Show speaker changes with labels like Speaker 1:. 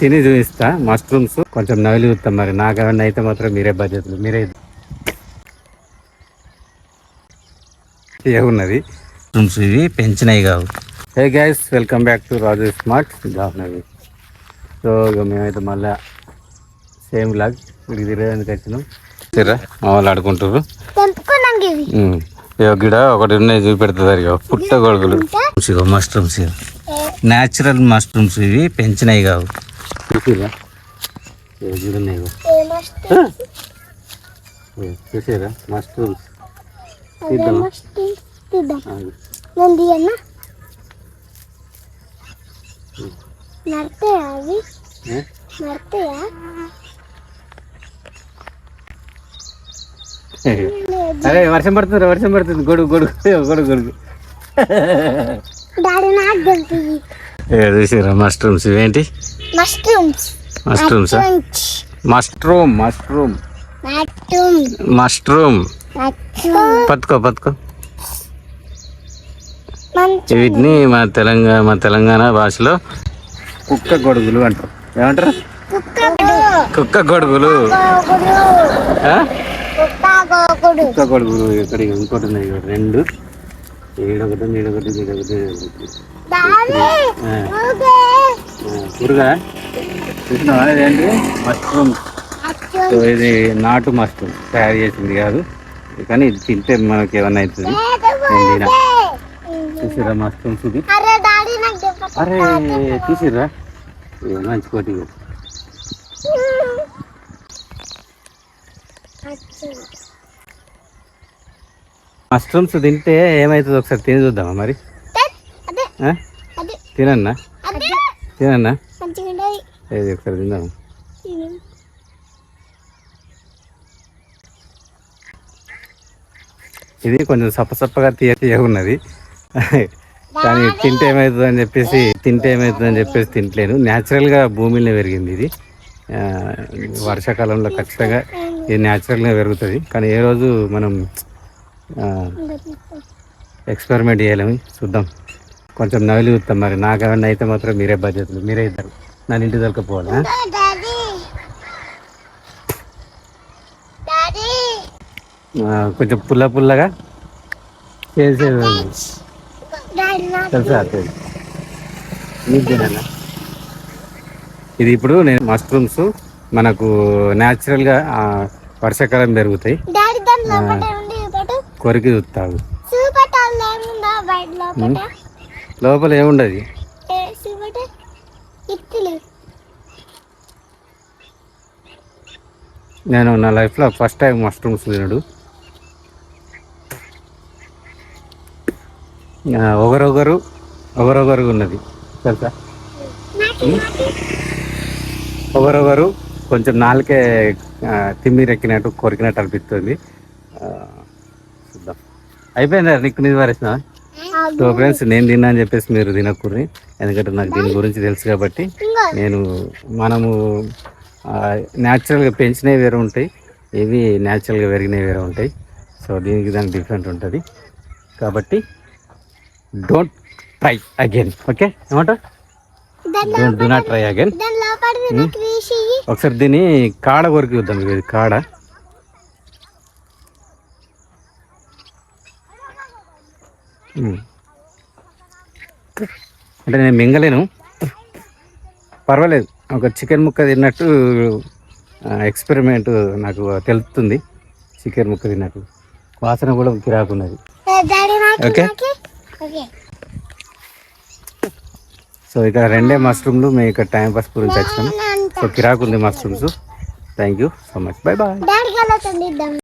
Speaker 1: తిని చూపిస్తా. మష్రూమ్స్. కొంచెం నవిలి చూస్తాం మరి. నాకు ఏమన్నా అయితే మాత్రం మీరే బాధ్యతలు మీరే ఏమున్నది మష్రూమ్స్ ఇవి పెంచినవి కావు. Hey guys welcome back to Raju smart బాగున్నది సో ఇక మేమైతే మళ్ళా సేమ్ లాగ్ ఇక్కడికి తిరగడానికి వచ్చినాం. సరే మా వాళ్ళు ఆడుకుంటారు గిడ ఒకటి ఉన్నాయి చూపెడుతుంది పుట్ట గొడుగులు. మష్రూమ్స్ ఇగో న్యాచురల్ మష్రూమ్స్ ఇవి పెంచినవి కావు. చూసిరా చూడండి చూసారా మష్రూమ్స్ తీద్దామా?
Speaker 2: నడతాయా అవి? నడతాయా?
Speaker 1: అరే వర్షం పడుతుంది వర్షం పడుతుంది. గొడుగు గొడుగు. గొడుగు గొడుగు. చూసారా మష్రూమ్స్ ఇవేంటి?
Speaker 2: Mushrooms
Speaker 1: mushrooms mushroom mushroom
Speaker 2: mushroom
Speaker 1: mushroom
Speaker 2: mushroom
Speaker 1: పట్టుకో పట్టుకో.
Speaker 2: మంచి
Speaker 1: వీటిని మా తెలంగాణ మా తెలంగాణ భాషలో కుక్క గొడుగులు అంటారు. ఏమంటారు?
Speaker 2: కుక్క
Speaker 1: గొడుగులు?
Speaker 2: కుక్క
Speaker 1: గొడుగులు ఇక్కడ ఇంకోటి ఉన్నాయి ఇక్కడ రెండు. ఆ,
Speaker 2: ఓకే
Speaker 1: ఆ, పురుగా చూసినావా ఇదేంటి మష్రూమ్. సో ఇది నాటు మష్రూమ్. తయారు చేసింది కాదు. కానీ ఇది తింటే మనకి ఏమన్నా అవుతుంది? నేను చూసిరా మష్రూమ్స్ ఇది?
Speaker 2: అరే
Speaker 1: తీసిర్రా మంచి కోటి మష్రూమ్స్ తింటే ఏమవుతుంది ఒకసారి తిని చూద్దామా మరి? తినన్నా? తినన్నా? ఏది ఒకసారి తిందాం ఇది కొంచెం సప్పసప్పగా తీయ తీయ ఉన్నది కానీ తింటే ఏమవుతుంది అని చెప్పేసి తింటే ఏమవుతుంది అని చెప్పేసి తింటలేను న్యాచురల్గా భూమిలో పెరిగింది ఇది. వర్షాకాలంలో ఖచ్చితంగా ఇది న్యాచురల్గా పెరుగుతుంది. కానీ ఏ రోజు మనం ఎక్స్పెరిమెంట్ చేయలేము చూద్దాం. కొంచెం నవిలి చూస్తాం మరి. నాకు ఏమన్నా అయితే మాత్రం మీరే బాధ్యతలు మీరే ఇద్దరు. నన్ను ఇంటి దొరకపోవాలి కొంచెం పుల్ల పుల్లగా చేసేది తెలుసా? ఇది ఇప్పుడు నేను మష్రూమ్స్ మనకు న్యాచురల్గా వర్షాకాలం పెరుగుతాయి. కొరికి చూస్తావు
Speaker 2: బయట లోపల
Speaker 1: ఏముండదు? నేను నా లైఫ్లో ఫస్ట్ టైం మష్రూమ్స్ తినడు. ఒకరొకరు ఒకరొకరు ఉన్నది. తెలుసా? ఒకరొకరు కొంచెం నాలుకే తిమ్మిరెక్కినట్టు కొరికినట్టు అనిపిస్తుంది. అయిపోయిందా? నీకు నీది వరేసిన? సో ఫ్రెండ్స్ నేను తిన్నా అని చెప్పేసి మీరు తినకూడదు. ఎందుకంటే నాకు దీని గురించి తెలుసు కాబట్టి నేను మనము న్యాచురల్గా పెంచినవి వేరే ఉంటాయి. ఇవి న్యాచురల్గా పెరిగినవి వేరే ఉంటాయి. సో దీనికి దానికి డిఫరెంట్ ఉంటుంది. కాబట్టి డోంట్ ట్రై అగైన్ ఓకే ఏమంటారు don't do not try again ఒకసారి దీన్ని కాడ కొరికి చూద్దాం. ఇది కాడ. అంటే నేను మింగలేను. పర్వాలేదు. ఒక చికెన్ ముక్క తిన్నట్టు ఎక్స్పెరిమెంట్ నాకు తెలుస్తుంది చికెన్ ముక్క తిన్నట్టు. వాసన కూడా కిరాకున్నది ఓకే. సో ఇక్కడ రెండే మష్రూమ్లు మేము ఇక్కడ టైం పాస్ గురించి వచ్చినాం సో కిరాకు ఉంది mushrooms. Thank you so much bye bye